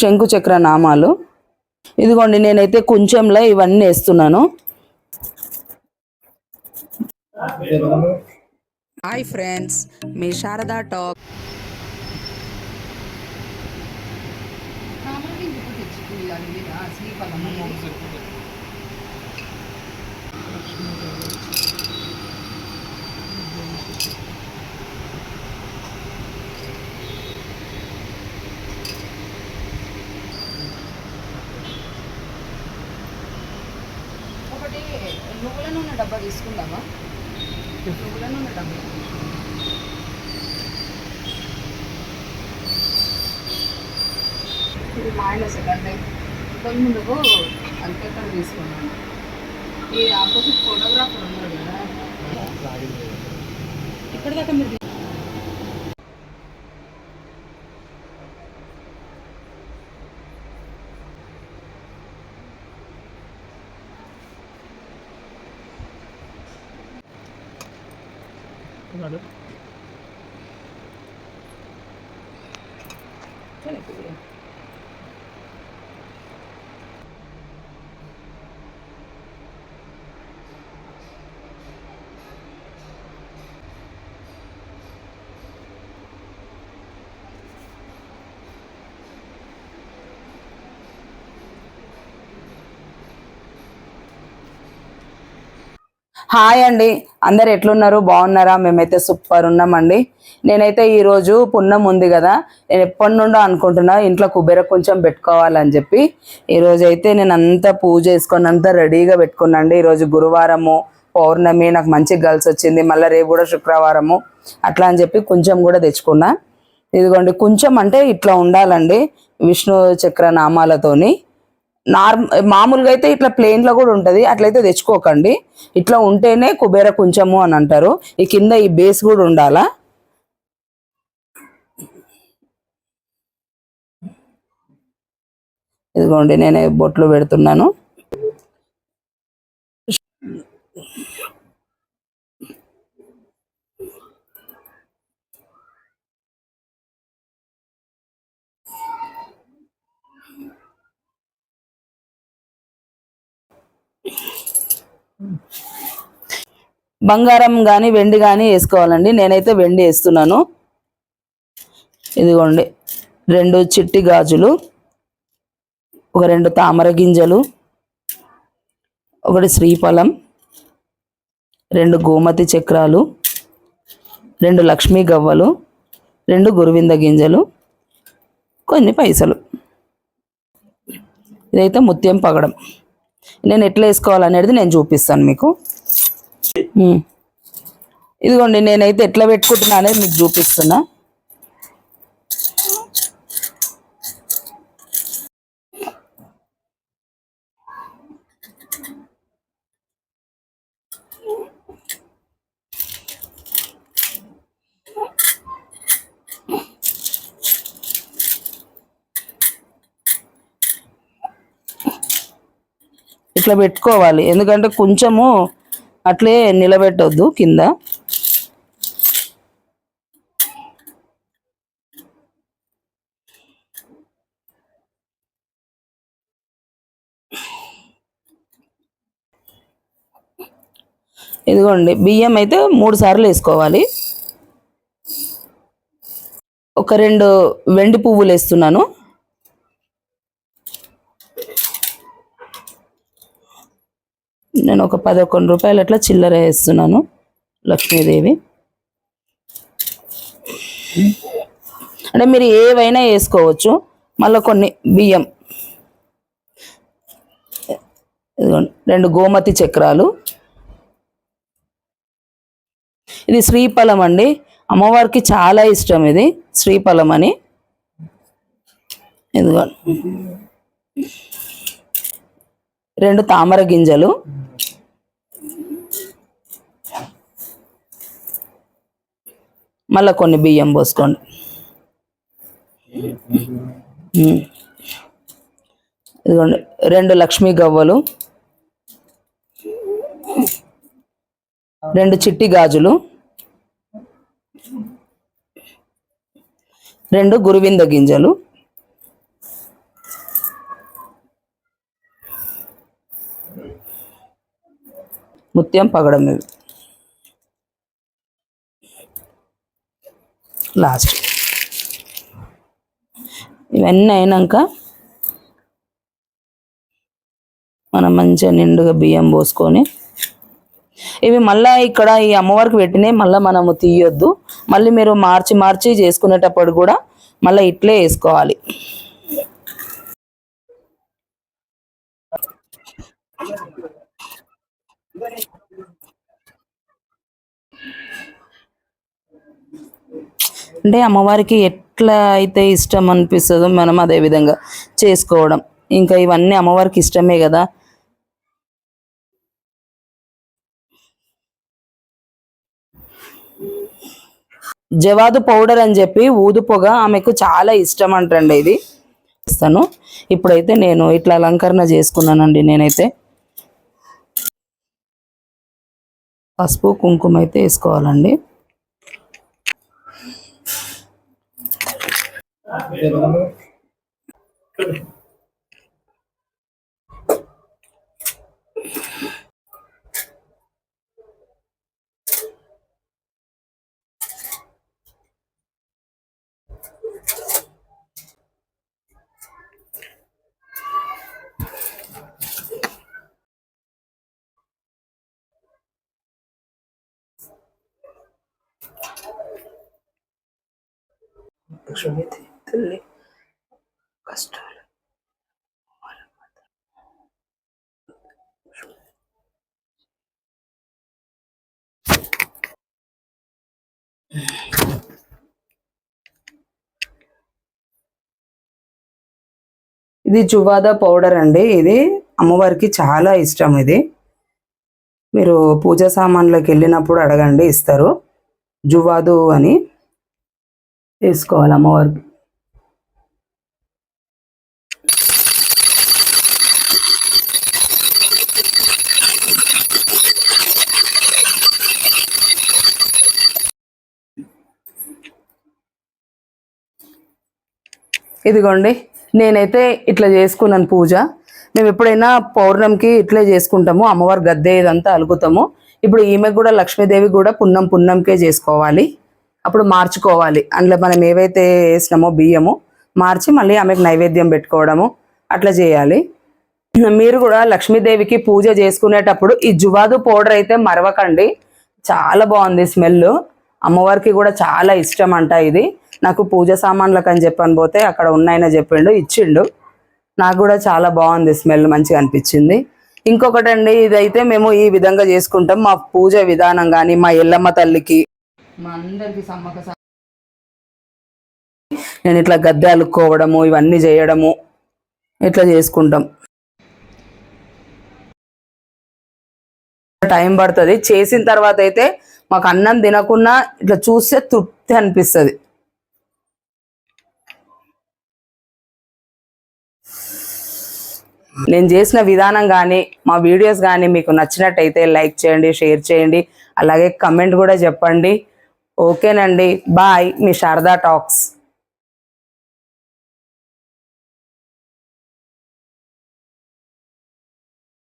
శంకు చక్ర నామాలు. ఇదిగోండి నేనైతే కొంచెంలో ఇవన్నీ వేస్తున్నాను. హాయ్ ఫ్రెండ్స్ మీ శారదా టాక్. ఒకటి నువ్వుల నూనె డబ్బా తీసుకుందామా? నువ్వుల నూనె డబ్బా. ఇది మా ఆయన సెకండ్ టైం ఇంతకు ముందుకు అంతేక్కడ తీసుకున్నాను ఈ ఆపోజిట్ ఫోటోగ్రాఫర్ ఉన్నాడు కదా. ఇక్కడ దాకా మీరు చలో ఇప్పుడు. హాయ్ అండి. అందరు ఎట్లున్నారు? బాగున్నారా? మేమైతే సూపర్ ఉన్నామండి. నేనైతే ఈరోజు పున్నం ఉంది కదా. నేను ఎప్పటి నుండో అనుకుంటున్నా ఇంట్లో కుబేర కొంచెం పెట్టుకోవాలని చెప్పి. ఈరోజు అయితే నేను అంతా పూజ చేసుకొని అంతా రెడీగా పెట్టుకున్నాండి. ఈరోజు గురువారము పౌర్ణమి నాకు మంచి గర్ల్స్ వచ్చింది. మళ్ళీ రేపు కూడా శుక్రవారము. అట్లా అని చెప్పి కొంచెం కూడా తెచ్చుకున్నా. ఇదిగోండి కొంచెం అంటే ఇట్లా ఉండాలండి. విష్ణు చక్ర నామాలతోని నార్మ్ మామూలుగా అయితే ఇట్లా ప్లేన్లో కూడా ఉంటుంది. అట్లయితే తెచ్చుకోకండి. ఇట్లా ఉంటేనే కుబేర కొంచెము అని అంటారు. ఈ కింద ఈ బేస్ కూడా ఉండాలా? ఇదిగోండి నేను బొట్లు పెడుతున్నాను. బంగారం కానీ వెండి కానీ వేసుకోవాలండి. నేనైతే వెండి వేస్తున్నాను. ఇదిగోండి. రెండు చిట్టి గాజులు ఒక రెండు తామర గింజలు ఒకటి శ్రీఫలం రెండు గోమతి చక్రాలు రెండు లక్ష్మీ గవ్వలు రెండు గురువింద గింజలు కొన్ని పైసలు. ఇదైతే ముత్యం పగడం. నేను ఎట్లా వేసుకోవాలనేది నేను చూపిస్తాను మీకు. ఇదిగోండి నేనైతే ఎట్లా పెట్టుకుంటున్నా అనేది మీకు చూపిస్తున్నా. ఇట్లా పెట్టుకోవాలి. ఎందుకంటే కొంచెము అట్లే నిలబెట్టొద్దు కింద. ఇదిగోండి బియ్యం అయితే మూడు సార్లు వేసుకోవాలి. ఒక రెండు వెండి పువ్వులు వేస్తున్నాను. నేను ఒక పదకొండు రూపాయలు అట్లా చిల్లర వేస్తున్నాను లక్ష్మీదేవి. అంటే మీరు ఏవైనా వేసుకోవచ్చు. మళ్ళీ కొన్ని బియ్యం. ఇదిగోండి రెండు గోమతి చక్రాలు. ఇది శ్రీఫలం అండి. అమ్మవారికి చాలా ఇష్టం ఇది శ్రీఫలం అని. ఇదిగో రెండు తామర గింజలు. మళ్ళీ కొన్ని బియ్యం పోసుకోండి. ఇదిగోండి రెండు లక్ష్మీ గవ్వలు. రెండు చిట్టి గాజులు. రెండు గురువింద గింజలు. ముత్యం పగడం ఇవి. లాస్ట్ ఇవన్నీ అయినాక మనం మంచిగా నిండుగా బియ్యం పోసుకొని ఇవి మళ్ళీ ఇక్కడ ఈ అమ్మవారికి పెట్టినవి మళ్ళీ మనము తీయొద్దు. మళ్ళీ మీరు మార్చి మార్చి చేసుకునేటప్పుడు కూడా మళ్ళీ ఇట్లే వేసుకోవాలి. అంటే అమ్మవారికి ఎట్లా అయితే ఇష్టం అనిపిస్తుందో మనం అదే విధంగా చేసుకోవడం. ఇంకా ఇవన్నీ అమ్మవారికి ఇష్టమే కదా. జవాదు పౌడర్ అని చెప్పి ఊదు పొగ ఆమెకు చాలా ఇష్టం అంటండి ఇది. ఇస్తాను. ఇప్పుడైతే నేను ఇట్లా అలంకరణ చేసుకున్నానండి నేనైతే. పసుపు కుంకుమ అయితే వేసుకోవాలండి. లక్ష్మీదేవి తల్లి కష్టాలు ఇది జువాదా పౌడర్ అండి. ఇది అమ్మవారికి చాలా ఇష్టం ఇది. మీరు పూజా సామాన్లకు వెళ్ళినప్పుడు అడగండి ఇస్తారు. జువాదు అని వేసుకోవాలి అమ్మవారికి. ఇదిగోండి నేనైతే ఇట్లా చేసుకున్నాను పూజ. మేము ఎప్పుడైనా పౌర్ణమికి ఇట్లే చేసుకుంటాము అమ్మవారి గద్దె ఇదంతా అలుగుతాము. ఇప్పుడు ఈమె కూడా లక్ష్మీదేవి కూడా పున్నం పున్నంకే చేసుకోవాలి. అప్పుడు మార్చుకోవాలి. అందులో మనం ఏవైతే వేసినామో బియ్యము మార్చి మళ్ళీ ఆమెకు నైవేద్యం పెట్టుకోవడము అట్లా చేయాలి. మీరు కూడా లక్ష్మీదేవికి పూజ చేసుకునేటప్పుడు ఈ జువాదు పౌడర్ అయితే మరవకండి. చాలా బాగుంది స్మెల్ అమ్మవారికి కూడా చాలా ఇష్టం అంట ఇది. నాకు పూజ సామాన్లకు అని చెప్పని పోతే అక్కడ ఉన్నాయని చెప్పిండు ఇచ్చిండు. నాకు కూడా చాలా బాగుంది స్మెల్ మంచిగా అనిపించింది. ఇంకొకటండి ఇదైతే మేము ఈ విధంగా చేసుకుంటాం. మా పూజ విధానం కానీ మా ఎల్లమ్మ తల్లికి మా అందరికి సమ్మక నేను ఇట్లా గద్దె అలుక్కోవడము ఇవన్నీ చేయడము ఇట్లా చేసుకుంటాం. టైం పడుతుంది. చేసిన తర్వాత అయితే మాకు అన్నం తినకుండా ఇట్లా చూస్తే తృప్తి అనిపిస్తుంది. నేను చేసిన విధానం కానీ మా వీడియోస్ కానీ మీకు నచ్చినట్టయితే లైక్ చేయండి షేర్ చేయండి. అలాగే కమెంట్ కూడా చెప్పండి. ఓకేనండి బాయ్ మీ శారదా టాక్స్